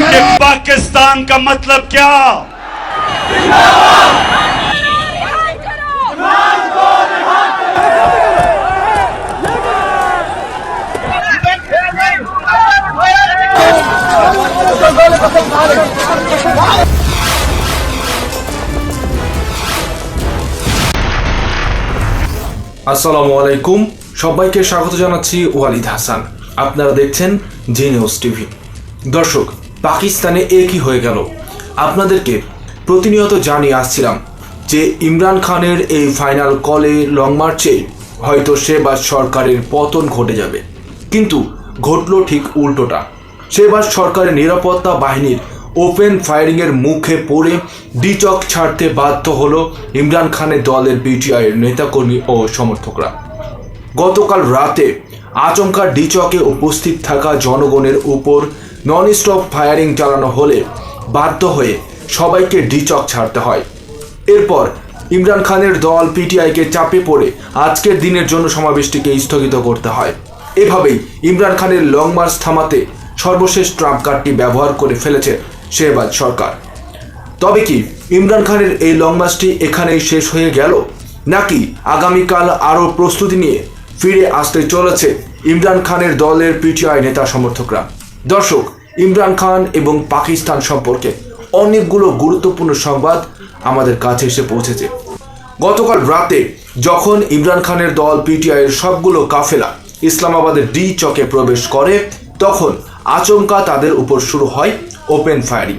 कि पाकिस्तान का मतलब क्या আসসালামু আলাইকুম সবাইকে স্বাগত জানাচ্ছি ওয়ালিদ হাসান আপনারা দেখছেন জি নিউজ টিভি দর্শক, পাকিস্তানে এ কি হয়ে গেল? আপনাদেরকে প্রতিনিয়ত জানিয়ে আসছিলাম যে ইমরান খানের এই ফাইনাল কলে লং মার্চে হয়তো শেবাজ সরকারের পতন ঘটে যাবে। কিন্তু ঘটলো ঠিক উল্টোটা। শেবাজ সরকারের নিরাপত্তা বাহিনীর ওপেন ফায়ারিংয়ের মুখে পড়ে ডিচক ছাড়তে বাধ্য হলো ইমরান খানের দলের বিটিআইয়ের নেতাকর্মী ও সমর্থকরা। গতকাল রাতে আচমকা ডিচকে উপস্থিত থাকা জনগণের উপর নন স্টপ ফায়ারিং চালানো হলে বাধ্য হয়ে সবাইকে ডিচক ছাড়তে হয়। এরপর ইমরান খানের দল পিটিআইকে চাপে পড়ে আজকের দিনের জন্য সমাবেশটিকে স্থগিত করতে হয়। এভাবেই ইমরান খানের লং মার্চ থামাতে সর্বশেষ ট্রাম্প কার্ডটি ব্যবহার করে ফেলেছে শেহবাজ সরকার। তবে কি ইমরান খানের এই লং মার্চটি এখানেই শেষ হয়ে গেল? নাকি আগামীকাল আরও প্রস্তুতি নিয়ে ফিরে আসতে চলেছে ইমরান খানের দলের পিটিআই নেতা সমর্থকরা? দর্শক ইমরান খান এবং পাকিস্তান সম্পর্কে অনেকগুলো গুরুত্বপূর্ণ সংবাদ আমাদের কাছে এসে পৌঁছেছে। গতকাল রাতে যখন ইমরান খানের দল পিটিআইয়ের সবগুলো কাফেলা ইসলামাবাদের ডি চকে প্রবেশ করে, তখন আচমকা তাদের উপর শুরু হয় ওপেন ফায়ারিং।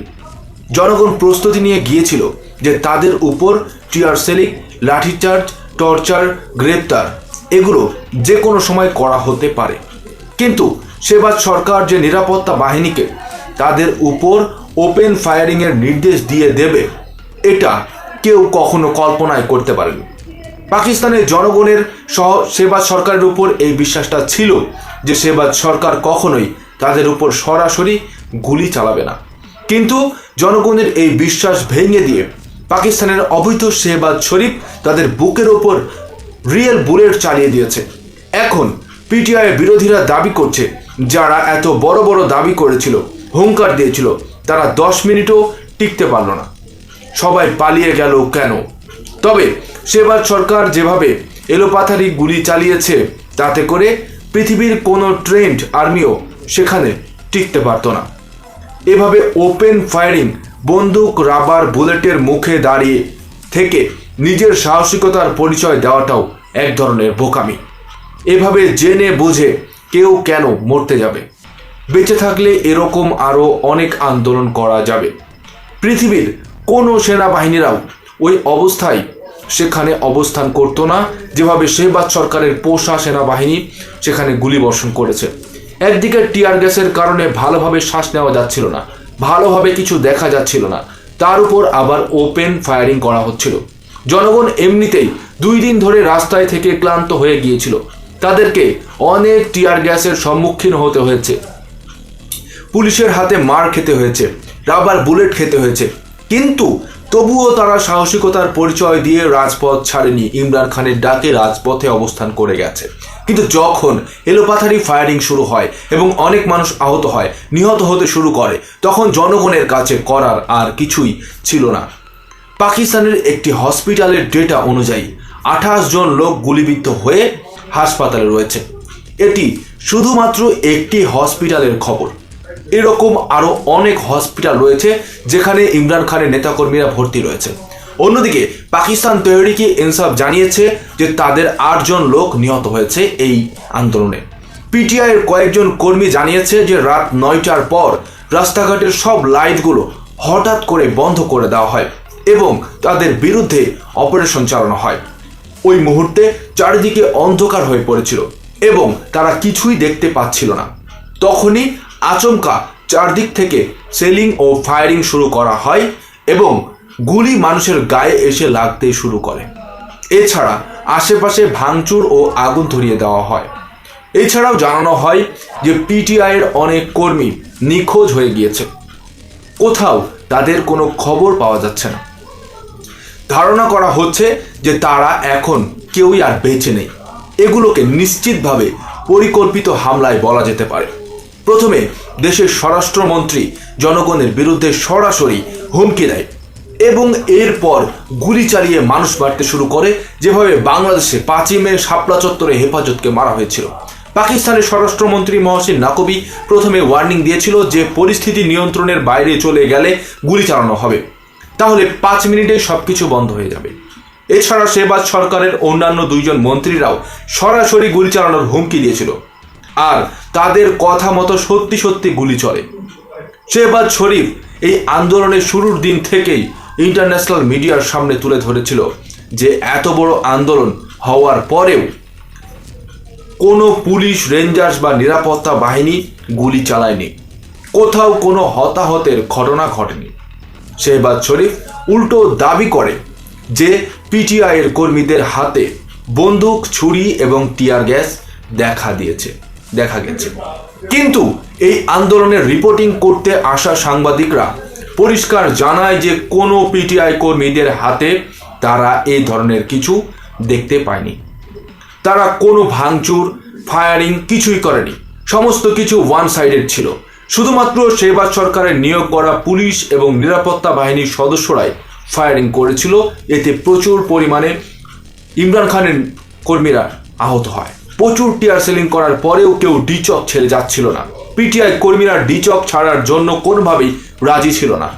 জনগণ প্রস্তুতি নিয়ে গিয়েছিল যে তাদের উপর টিয়ার সেলিং লাঠিচার্জ, টর্চার, গ্রেপ্তার, এগুলো যে কোনো সময় করা হতে পারে। কিন্তু সেবাজ সরকার যে নিরাপত্তা বাহিনীকে তাদের উপর ওপেন ফায়ারিংয়ের নির্দেশ দিয়ে দেবে, এটা কেউ কখনো কল্পনায় করতে পারেনি। পাকিস্তানের জনগণের সহ সেবাজ সরকারের উপর এই বিশ্বাসটা ছিল যে সেবাজ সরকার কখনোই তাদের উপর সরাসরি গুলি চালাবে না। কিন্তু জনগণের এই বিশ্বাস ভেঙে দিয়ে পাকিস্তানের অবৈধ শেহবাজ শরীফ তাদের বুকের ওপর রিয়েল বুলেট চালিয়ে দিয়েছে। এখন পিটিআই বিরোধীরা দাবি করছে যারা এত বড় বড় দাবি করেছিল, হুঙ্কার দিয়েছিল, তারা দশ মিনিটও টিকতে পারল না। সবাই পালিয়ে গেল কেন? তবে সেবার সরকার যেভাবে এলোপাথারি গুলি চালিয়েছে, তাতে করে পৃথিবীর কোনো ট্রেন্ড আর্মিও সেখানে টিকতে পারতো না। এভাবে ওপেন ফায়ারিং বন্দুক, রাবার, বুলেটের মুখে দাঁড়িয়ে থেকে নিজের সাহসিকতার পরিচয় দেওয়াটাও এক ধরনের বোকামি। এভাবে জেনে বুঝে কেউ কেন মরতে যাবে? বেঁচে থাকলে এরকম আরও অনেক আন্দোলন করা যাবে। পৃথিবীর কোনো সেনাবাহিনীরাও ওই অবস্থায় সেখানে অবস্থান করতো না। যেভাবে শেহবাজ সরকারের পোষা সেনাবাহিনী সেখানে গুলি বর্ষণ করেছে। একদিকে টিয়ার গ্যাসের কারণে ভালোভাবে শ্বাস নেওয়া যাচ্ছিল না, ভালোভাবে কিছু দেখা যাচ্ছিল না। তার উপর আবার ওপেন ফায়ারিং করা হচ্ছিল। জনগণ এমনিতেই দুই দিন ধরে রাস্তায় থেকে ক্লান্ত হয়ে গিয়েছিল। তাদেরকে অনেক টিয়ার গ্যাসের সম্মুখীন হতে হয়েছে। পুলিশের হাতে মার খেতে হয়েছে, রাবার বুলেট খেতে হয়েছে। কিন্তু তবুও তারা সাহসিকতার পরিচয় দিয়ে রাজপথ ছাড়েনি। ইমরান খানের ডাকে রাজপথে অবস্থান করে গেছে। কিন্তু যখন এলোপাথারি ফায়ারিং শুরু হয় এবং অনেক মানুষ আহত হয়, নিহত হতে শুরু করে, তখন জনগণের কাছে করার আর কিছুই ছিল না। পাকিস্তানের একটি হসপিটালের ডেটা অনুযায়ী আঠাশ জন লোক গুলিবিদ্ধ হয়ে হাসপাতালে রয়েছে। এটি শুধুমাত্র একটি হসপিটালের খবর। এরকম আরও অনেক হসপিটাল রয়েছে যেখানে ইমরান খানের নেতাকর্মীরা ভর্তি রয়েছে। অন্যদিকে পাকিস্তান তৈরিকে ইনসাফ জানিয়েছে যে তাদের আটজন লোক নিহত হয়েছে এই আন্দোলনে। পিটিআইয়ের কয়েকজন কর্মী জানিয়েছে যে রাত নয়টার পর রাস্তাঘাটের সব লাইটগুলো হঠাৎ করে বন্ধ করে দেওয়া হয় এবং তাদের বিরুদ্ধে অপারেশন চালানো হয়। ওই মুহূর্তে চারিদিকে অন্ধকার হয়ে পড়েছিল এবং তারা কিছুই দেখতে পাচ্ছিল না। তখনই আচমকা চারদিক থেকে সেলিং ও ফায়ারিং শুরু করা হয় এবং গুলি মানুষের গায়ে এসে লাগতে শুরু করে। এছাড়া আশেপাশে ভাঙচুর ও আগুন ধরিয়ে দেওয়া হয়। এছাড়াও জানানো হয় যে পিটিআইয়ের অনেক কর্মী নিখোঁজ হয়ে গিয়েছে। কোথাও তাদের কোনো খবর পাওয়া যাচ্ছে না। ধারণা করা হচ্ছে যে তারা এখন কেউই আর বেঁচে নেই। এগুলোকে নিশ্চিতভাবে পরিকল্পিত হামলায় বলা যেতে পারে। প্রথমে দেশের স্বরাষ্ট্রমন্ত্রী জনগণের বিরুদ্ধে সরাসরি হুমকি দেয় এবং এরপর গুলি চালিয়ে মানুষ মারতে শুরু করে, যেভাবে বাংলাদেশে পাঁচই মে শাপলা চত্বরে হেফাজতকে মারা হয়েছিল। পাকিস্তানের স্বরাষ্ট্রমন্ত্রী মহসিন নাকবি প্রথমে ওয়ার্নিং দিয়েছিল যে পরিস্থিতি নিয়ন্ত্রণের বাইরে চলে গেলে গুলি চালানো হবে। তাহলে পাঁচ মিনিটে সবকিছু বন্ধ হয়ে যাবে। এছাড়া সেবাজ সরকারের অন্যান্য দুইজন মন্ত্রীরাও সরাসরি গুলি চালানোর হুমকি দিয়েছিল। আর তাদের কথা মতো সত্যি সত্যি গুলি চলে। শেহবাজ শরীফ এই আন্দোলনের শুরুর দিন থেকেই ইন্টারন্যাশনাল মিডিয়ার সামনে তুলে ধরেছিল যে এত বড় আন্দোলন হওয়ার পরেও কোনো পুলিশ, রেঞ্জার্স বা নিরাপত্তা বাহিনী গুলি চালায়নি। কোথাও কোনো হতাহতের ঘটনা ঘটেনি। শেহবাজ শরীফ উল্টো দাবি করে যে পিটিআই এর কর্মীদের হাতে বন্দুক, ছুরি এবং টিয়ার গ্যাস দেখা দিয়েছে, দেখা গেছে। কিন্তু এই আন্দোলনের রিপোর্টিং করতে আসা সাংবাদিকরা পরিষ্কার জানায় যে কোনো পিটিআই কর্মীদের হাতে তারা এই ধরনের কিছু দেখতে পায়নি। তারা কোনো ভাঙচুর, ফায়ারিং কিছুই করেনি। সমস্ত কিছু ওয়ান সাইডেড ছিল। শুধুমাত্র শেহবাজ সরকারের নিয়োগ করা পুলিশ এবং নিরাপত্তা বাহিনীর সদস্যরাই ফায়ারিং করেছিল। এতে প্রচুর পরিমাণে ইমরান খানের কর্মীরা আহত হয়। প্রচুর টিয়ার সেলিং করার পরেও কেউ ডিচক ছেড়ে যাচ্ছিল না। পিটিআই কর্মীরা ডিচক ছাড়ার জন্য কোনোভাবেই রাজি ছিল না।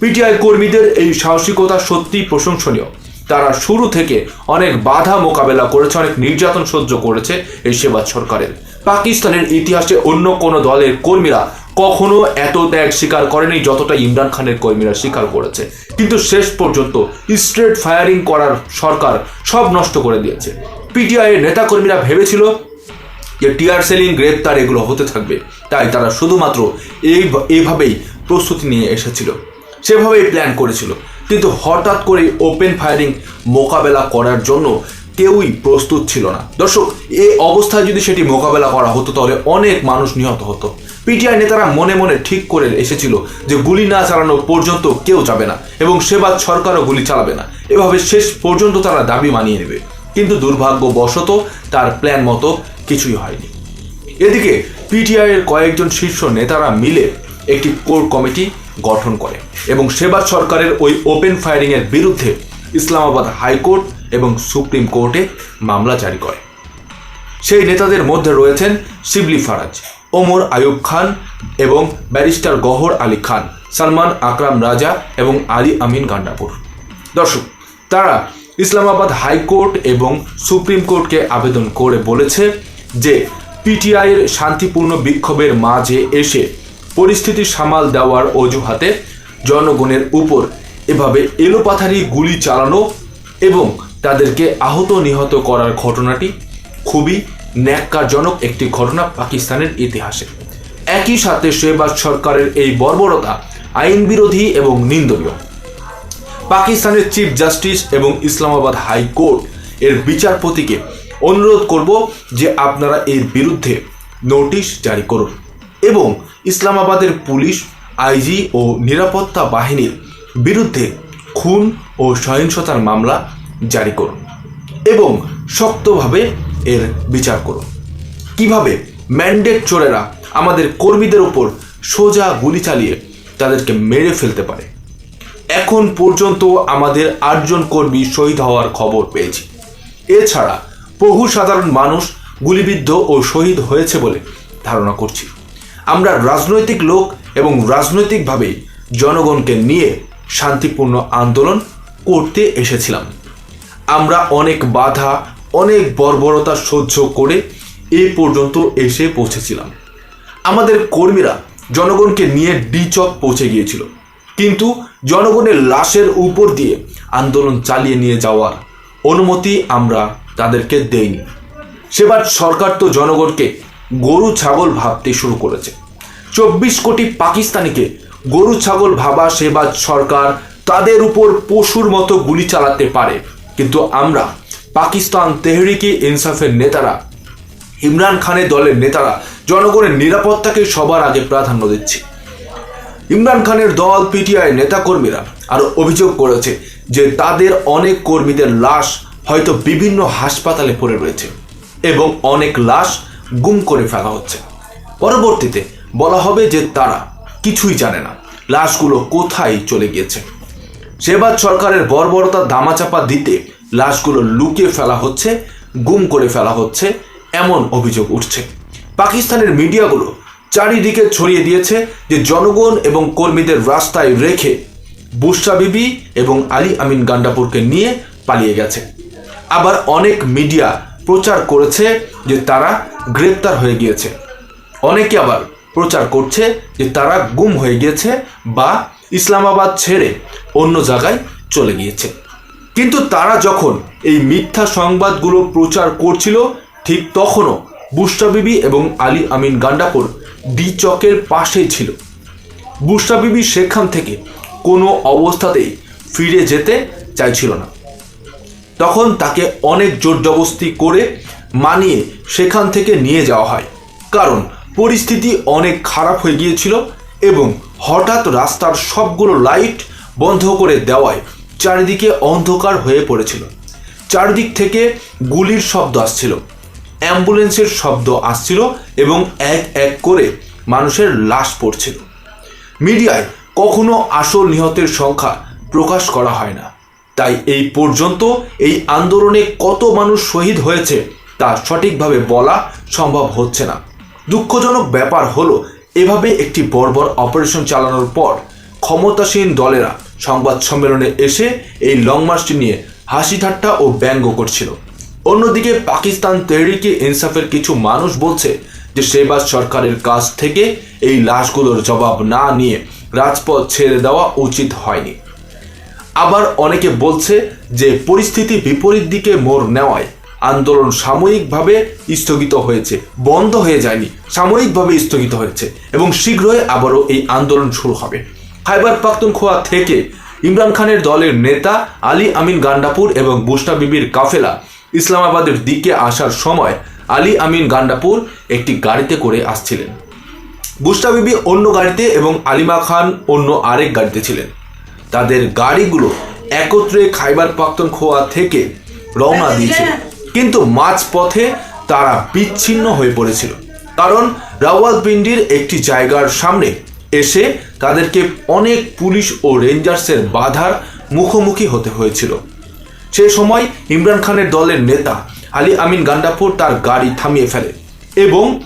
পিটিআই কর্মীদের এই সাহসিকতা সত্যিই প্রশংসনীয়। তারা শুরু থেকে অনেক বাধা মোকাবেলা করেছে, অনেক নির্যাতন সহ্য করেছে এই সেবা সরকারের। পাকিস্তানের ইতিহাসে অন্য কোনো দলের কর্মীরা কখনো এত ত্যাগ স্বীকার করেনি যতটা ইমরান খানের কর্মীরা স্বীকার করেছে। কিন্তু শেষ পর্যন্ত স্ট্রেট ফায়ারিং করার সরকার সব নষ্ট করে দিয়েছে। পিটিআই এর নেতাকর্মীরা ভেবেছিল যে টিয়ার সেলিং, গ্রেপ্তার এগুলো হতে থাকবে। তাই তারা শুধুমাত্র এই এইভাবেই প্রস্তুতি নিয়ে এসেছিল। সেভাবেই প্ল্যান করেছিল। কিন্তু হঠাৎ করে ওপেন ফায়ারিং মোকাবেলা করার জন্য কেউই প্রস্তুত ছিল না। দর্শক এই অবস্থায় যদি সেটি মোকাবেলা করা হতো, তাহলে অনেক মানুষ নিহত হতো। পিটিআই নেতারা মনে মনে ঠিক করে এসেছিল যে গুলি না চালানো পর্যন্ত কেউ যাবে না এবং সেবাদ সরকারও গুলি চালাবে না। এভাবে শেষ পর্যন্ত তারা দাবি মানিয়ে নেবে। কিন্তু দুর্ভাগ্যবশত তার প্ল্যান মতো কিছুই হয়নি। এদিকে পিটিআই এর কয়েকজন শীর্ষ নেতারা মিলে একটি কোর কমিটি গঠন করে এবং সেবাজ সরকারের ওই ওপেন ফায়ারিং এর বিরুদ্ধে ইসলামাবাদ হাইকোর্ট এবং সুপ্রিম কোর্টে মামলা জারি করে। সেই নেতাদের মধ্যে রয়েছেন শিবলি ফারাজ, ওমর আয়ুব খান এবং ব্যারিস্টার গহর আলী খান, সালমান আকরাম রাজা এবং আলী আমিন গান্ডাপুর। দর্শক, তারা ইসলামাবাদ হাইকোর্ট এবং সুপ্রিম কোর্টকে আবেদন করে বলেছে যে পিটিআইয়ের শান্তিপূর্ণ বিক্ষোভের মাঝে এসে পরিস্থিতি সামাল দেওয়ার অজুহাতে জনগণের উপর এভাবে এলোপাথারি গুলি চালানো এবং তাদেরকে আহত নিহত করার ঘটনাটি খুবই ন্যাক্কারজনক একটি ঘটনা পাকিস্তানের ইতিহাসে। একই সাথে শেহবাজ সরকারের এই বর্বরতা আইন বিরোধী এবং নিন্দনীয়। পাকিস্তানের চিফ জাস্টিস এবং ইসলামাবাদ হাইকোর্ট এর বিচারপতিকে অনুরোধ করব যে আপনারা এর বিরুদ্ধে নোটিশ জারি করুন এবং ইসলামাবাদের পুলিশ, আইজি ও নিরাপত্তা বাহিনীর বিরুদ্ধে খুন ও সহিংসতার মামলা জারি করুন এবং শক্তভাবে এর বিচার করুন। কীভাবে ম্যান্ডেট চোরেরা আমাদের কর্মীদের উপর সোজা গুলি চালিয়ে তাদেরকে মেরে ফেলতে পারে? এখন পর্যন্ত আমাদের আটজন কর্মী শহীদ হওয়ার খবর পেয়েছি। এছাড়া বহু সাধারণ মানুষ গুলিবিদ্ধ ও শহীদ হয়েছে বলে ধারণা করছি। আমরা রাজনৈতিক লোক এবং রাজনৈতিকভাবে জনগণকে নিয়ে শান্তিপূর্ণ আন্দোলন করতে এসেছিলাম। আমরা অনেক বাধা, অনেক বর্বরতা সহ্য করে এ পর্যন্ত এসে পৌঁছেছিলাম। আমাদের কর্মীরা জনগণকে নিয়ে ডিচক পৌঁছে গিয়েছিল। কিন্তু জনগণের লাশের উপর দিয়ে আন্দোলন চালিয়ে নিয়ে যাওয়ার অনুমতি আমরা তাদেরকে দেইনি। সেবার সরকার তো জনগণকে গরু, ছাগল ভাবতে শুরু করেছে। চব্বিশ কোটি পাকিস্তানিকে গরু, ছাগল ভাবা, সেবাজ সরকার তাদের উপর পশুর মতো গুলি চালাতে পারে। কিন্তু আমরা, পাকিস্তান তেহরিকে ইনসাফের নেতারা, ইমরান খানের দলের নেতারা, জনগণের নিরাপত্তাকে সবার আগে প্রাধান্য দিচ্ছি। ইমরান খানের দল, পিটিআই নেতাকর্মীরা আরও অভিযোগ করেছে যে তাদের অনেক কর্মীদের লাশ হয়তো বিভিন্ন হাসপাতালে পড়ে রয়েছে এবং অনেক লাশ গুম করে ফেলা হচ্ছে। পরবর্তীতে বলা হবে যে তারা কিছুই জানে না, লাশগুলো কোথায় চলে গিয়েছে। সেবাদ সরকারের বর্বরতা দামাচাপা দিতে লাশগুলো লুকিয়ে ফেলা হচ্ছে, গুম করে ফেলা হচ্ছে, এমন অভিযোগ উঠছে। পাকিস্তানের মিডিয়াগুলো চারিদিকে ছড়িয়ে দিয়েছে যে জনগণ এবং কর্মীদের রাস্তায় রেখে বুশরা বিবি এবং আলী আমিন গান্ডাপুরকে নিয়ে পালিয়ে গেছে। আবার অনেক মিডিয়া প্রচার করেছে যে তারা গ্রেপ্তার হয়ে গিয়েছে। অনেকে আবার প্রচার করছে যে তারা গুম হয়ে গিয়েছে বা ইসলামাবাদ ছেড়ে অন্য জায়গায় চলে গিয়েছে। কিন্তু তারা যখন এই মিথ্যা সংবাদগুলো প্রচার করছিল, ঠিক তখনও বুশরা বিবি এবং আলী আমিন গান্ডাপুর ডি চকের পাশেই ছিল। বুশরা বিবি সেখান থেকে কোনো অবস্থাতেই ফিরে যেতে চাইছিল না। তখন তাকে অনেক জোর জবস্তি করে মানিয়ে সেখান থেকে নিয়ে যাওয়া হয়। কারণ পরিস্থিতি অনেক খারাপ হয়ে গিয়েছিল এবং হঠাৎ রাস্তার সবগুলো লাইট বন্ধ করে দেওয়ায় চারিদিকে অন্ধকার হয়ে পড়েছিল। চারিদিক থেকে গুলির শব্দ আসছিল। অ্যাম্বুলেন্সের শব্দ আসছিল এবং এক এক করে মানুষের লাশ পড়ছিল। মিডিয়ায় কখনো আসল নিহতের সংখ্যা প্রকাশ করা হয় না। তাই এই পর্যন্ত এই আন্দোলনে কত মানুষ শহীদ হয়েছে তা সঠিকভাবে বলা সম্ভব হচ্ছে না। দুঃখজনক ব্যাপার হলো এভাবে একটি বর্বর অপারেশন চালানোর পর ক্ষমতাসীন দলেরা সংবাদ সম্মেলনে এসে এই লং মার্চটি নিয়ে হাসি ঠাট্টা ও ব্যঙ্গ করছিল। অন্যদিকে পাকিস্তান তেহরিকে ইনসাফের কিছু মানুষ বলছে যে শেবাজ সরকারের কাছ থেকে এই লাশগুলোর জবাব না নিয়ে রাজপথ ছেড়ে দেওয়া উচিত হয়নি। আবার অনেকে বলছে যে পরিস্থিতি বিপরীত দিকে মোড় নেওয়ায় আন্দোলন সাময়িকভাবে স্থগিত হয়েছে, বন্ধ হয়ে যায়নি, সাময়িকভাবে স্থগিত হয়েছে এবং শীঘ্রই আবারও এই আন্দোলন শুরু হবে। খাইবার পাখতুনখোয়া থেকে ইমরান খানের দলের নেতা আলী আমিন গান্ডাপুর এবং বুসনা বিবির কাফেলা ইসলামাবাদের দিকে আসার সময় আলী আমিন গান্ডাপুর একটি গাড়িতে করে আসছিলেন। বুসরা বিবি অন্য গাড়িতে এবং আলিমা খান অন্য আরেক গাড়িতে ছিলেন। তাদের গাড়িগুলো একত্রে খাইবার পাখতুনখোয়া থেকে রওনা দিয়েছিল কিন্তু মাঝপথে তারা বিচ্ছিন্ন হয়ে পড়েছিল। কারণ রাওয়ালপিন্ডির একটি জায়গার সামনে এসে তাদেরকে অনেক পুলিশ ও রেঞ্জার্সের বাধার মুখোমুখি হতে হয়েছিল। সে সময় ইমরান খানের দলের নেতা আলী আমিন গান্ডাপুর তার গাড়ি থামিয়ে ফেলে এবং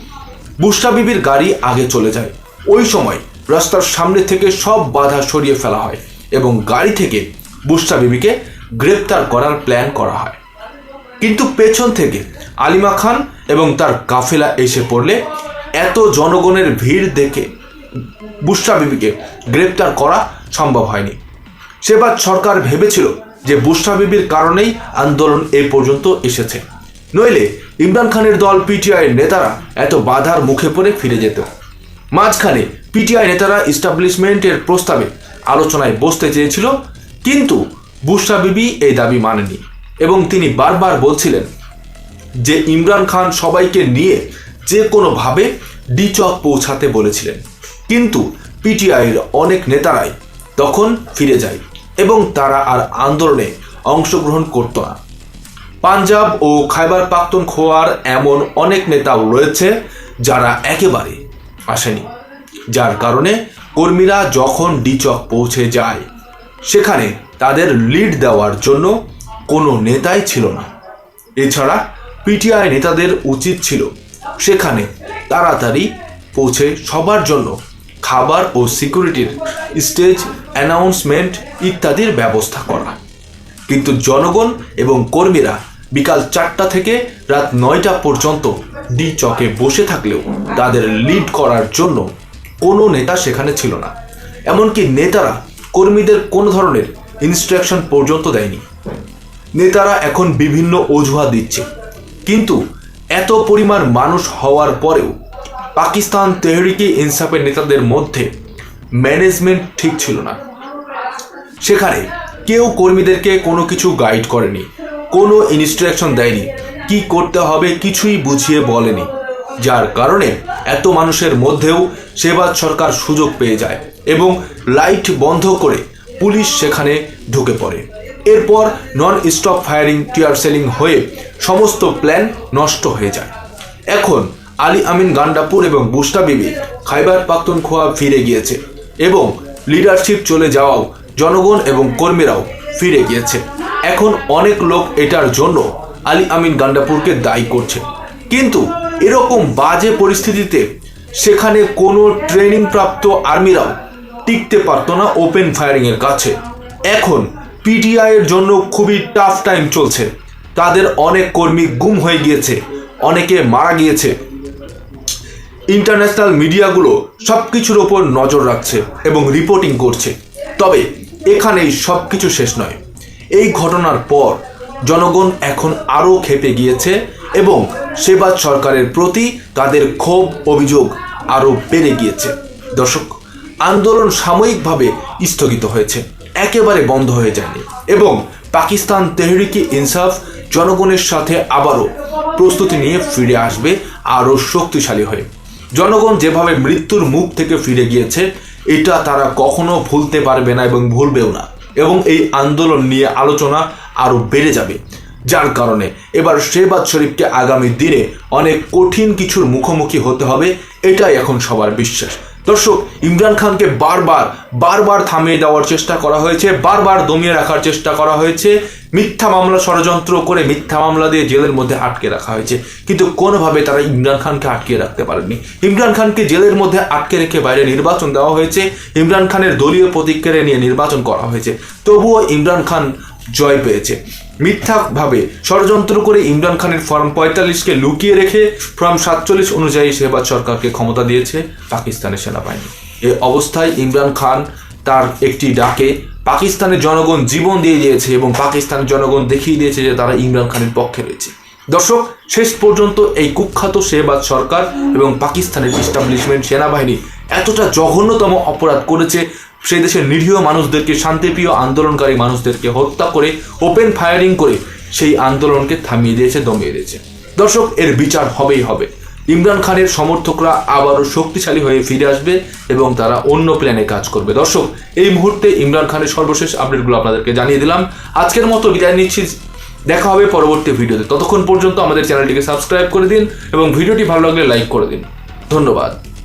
বুশরা বিবির গাড়ি আগে চলে যায়। ওই সময় রাস্তার সামনে থেকে সব বাধা সরিয়ে ফেলা হয় এবং গাড়ি থেকে বুশরা বিবিকে গ্রেপ্তার করার প্ল্যান করা হয়। কিন্তু পেছন থেকে আলিমা খান এবং তার কাফেলা এসে পড়লে এত জনগণের ভিড় দেখে বুশরা বিবিকে গ্রেপ্তার করা সম্ভব হয়নি। সেবার সরকার ভেবেছিল যে বুশরা বিবির কারণেই আন্দোলন এ পর্যন্ত এসেছে। নইলে ইমরান খানের দল পিটিআই নেতারা এত বাধার মুখে পড়ে ফিরে যেত। মাঝখানে পিটিআই নেতারা ইস্টাবলিশমেন্টের প্রস্তাবে আলোচনায় বসতে চেয়েছিল, কিন্তু বুশরা বিবি এই দাবি মানেনি এবং তিনি বারবার বলছিলেন যে ইমরান খান সবাইকে নিয়ে যে কোনোভাবে ডিচক পৌঁছাতে বলেছিলেন। কিন্তু পিটিআইয়ের অনেক নেতারাই তখন ফিরে যায় এবং তারা আর আন্দোলনে অংশগ্রহণ করত না। পাঞ্জাব ও খাইবার খোয়ার এমন অনেক নেতাও রয়েছে যারা একেবারে আসেনি। যার কারণে কর্মীরা যখন ডিচক পৌঁছে যায়, সেখানে তাদের লিড দেওয়ার জন্য কোনো নেতাই ছিল না। এছাড়া পিটিআই নেতাদের উচিত ছিল সেখানে তাড়াতাড়ি পৌঁছে সবার জন্য খাবার ও সিকিউরিটির স্টেজ অ্যানাউন্সমেন্ট ইত্যাদির ব্যবস্থা করা। কিন্তু জনগণ এবং কর্মীরা বিকাল চারটা থেকে রাত নয়টা পর্যন্ত ডি চকে বসে থাকলেও তাদের লিড করার জন্য কোনো নেতা সেখানে ছিল না। এমনকি নেতারা কর্মীদের কোনো ধরনের ইনস্ট্রাকশন পর্যন্ত দেয়নি। নেতারা এখন বিভিন্ন অজুহাত দিচ্ছে। কিন্তু এত পরিমাণ মানুষ হওয়ার পরেও পাকিস্তান তেহরিকে ইনসাফের নেতাদের মধ্যে ম্যানেজমেন্ট ঠিক ছিল না। সেখানে কেউ কর্মীদেরকে কোনো কিছু গাইড করেনি, কোনো ইনস্ট্রাকশন দেয়নি, কি করতে হবে কিছুই বুঝিয়ে বলেনি। যার কারণে এত মানুষের মধ্যেও সেবাদ সরকার সুযোগ পেয়ে যায় এবং লাইট বন্ধ করে পুলিশ সেখানে ঢুকে পড়ে। এরপর non stop firing tear shelling হয়ে সমস্ত প্ল্যান নষ্ট হয়ে যায়। এখন আলী আমিন গান্ডাপুর এবং বুস্টা বিবি খাইবার পাখতুনখোয়া ফিরে গিয়েছে এবং লিডারশিপ চলে যাওয়াও জনগণ এবং কর্মীরাও ফিরে গিয়েছে। এখন অনেক লোক এটার জন্য আলী আমিন গান্ডাপুরকে দায়ী করছে। কিন্তু এরকম বাজে পরিস্থিতিতে সেখানে কোনো ট্রেনিং প্রাপ্ত আর্মিরাও টিকতে পারতো না ওপেন ফায়ারিংয়ের কাছে। এখন পিটিআই এর জন্য খুবই টাফ টাইম চলছে। তাদের অনেক কর্মী গুম হয়ে গিয়েছে, অনেকে মারা গিয়েছে। ইন্টারন্যাশনাল মিডিয়াগুলো সব কিছুর ওপর নজর রাখছে এবং রিপোর্টিং করছে। তবে এখানেই সব কিছু শেষ নয়। এই ঘটনার পর জনগণ এখন আরও খেপে গিয়েছে এবং সেবাজ সরকারের প্রতি তাদের ক্ষোভ, অভিযোগ আরও বেড়ে গিয়েছে। দর্শক, আন্দোলন সাময়িকভাবে স্থগিত হয়েছে। একেবারে বন্ধ হয়ে যায়নি। এবং পাকিস্তান তেহরিকি ইনসাফ, জনগণের সাথে আবারও প্রস্তুতি নিয়ে ফিরে আসবে আরও শক্তিশালী হয়ে। জনগণ যেভাবে মৃত্যুর মুখ থেকে ফিরে গিয়েছে, এটা তারা কখনো ভুলতে পারবে না এবং ভুলবেও না। এবং এই আন্দোলন নিয়ে আলোচনা আরও বেড়ে যাবে। যার কারণে এবার শেবাজ শরীফকে আগামী দিনে অনেক কঠিন কিছুর মুখোমুখি হতে হবে, এটাই এখন সবার বিশ্বাস। দর্শক, ইমরান খানকে বারবার বারবার থামিয়ে দেওয়ার চেষ্টা করা হয়েছে, বারবার দমিয়ে রাখার চেষ্টা করা হয়েছে। মিথ্যা মামলা ষড়যন্ত্র করে মিথ্যা মামলা দিয়ে জেলের মধ্যে আটকে রাখা হয়েছে। কিন্তু কোনোভাবে তারা ইমরান খানকে আটকে রাখতে পারেনি ইমরান খানকে জেলের মধ্যে আটকে রেখে বাইরে নির্বাচন দেওয়া হয়েছে। ইমরান খানের দলীয় প্রতিক্রিয়া নিয়ে নির্বাচন করা হয়েছে। তবুও ইমরান খান জয় পেয়েছে। মিথ্যাভাবে ষড়যন্ত্র করে ইমরান খানের ফর্ম পঁয়তাল্লিশকে লুকিয়ে রেখে ফর্ম সাতচল্লিশ অনুযায়ী শেহবাজ সরকারকে ক্ষমতা দিয়েছে পাকিস্তানের সেনাবাহিনী। এ অবস্থায় ইমরান খান তার একটি ডাকে, পাকিস্তানের জনগণ জীবন দিয়ে দিয়েছে এবং পাকিস্তানের জনগণ দেখিয়ে দিয়েছে যে তারা ইমরান খানের পক্ষে রয়েছে। দর্শক, শেষ পর্যন্ত এই কুখ্যাত শেহবাজ সরকার এবং পাকিস্তানের ইস্টাবলিশমেন্ট সেনাবাহিনী এতটা জঘন্যতম অপরাধ করেছে সেই দেশের নিরীহ মানুষদেরকে, শান্তিপ্রিয় আন্দোলনকারী মানুষদেরকে হত্যা করে ওপেন ফায়ারিং করে সেই আন্দোলনকে থামিয়ে দিয়েছে, দমিয়ে দিয়েছে। দর্শক, এর বিচার হবেই হবে। ইমরান খানের সমর্থকরা আবারও শক্তিশালী হয়ে ফিরে আসবে এবং তারা অন্য প্ল্যানে কাজ করবে। দর্শক, এই মুহূর্তে ইমরান খানের সর্বশেষ আপডেটগুলো আপনাদেরকে জানিয়ে দিলাম। আজকের মতো বিদায় নিচ্ছি। দেখা হবে পরবর্তী ভিডিওতে। ততক্ষণ পর্যন্ত আমাদের চ্যানেলটিকে সাবস্ক্রাইব করে দিন এবং ভিডিওটি ভালো লাগলে লাইক করে দিন। ধন্যবাদ।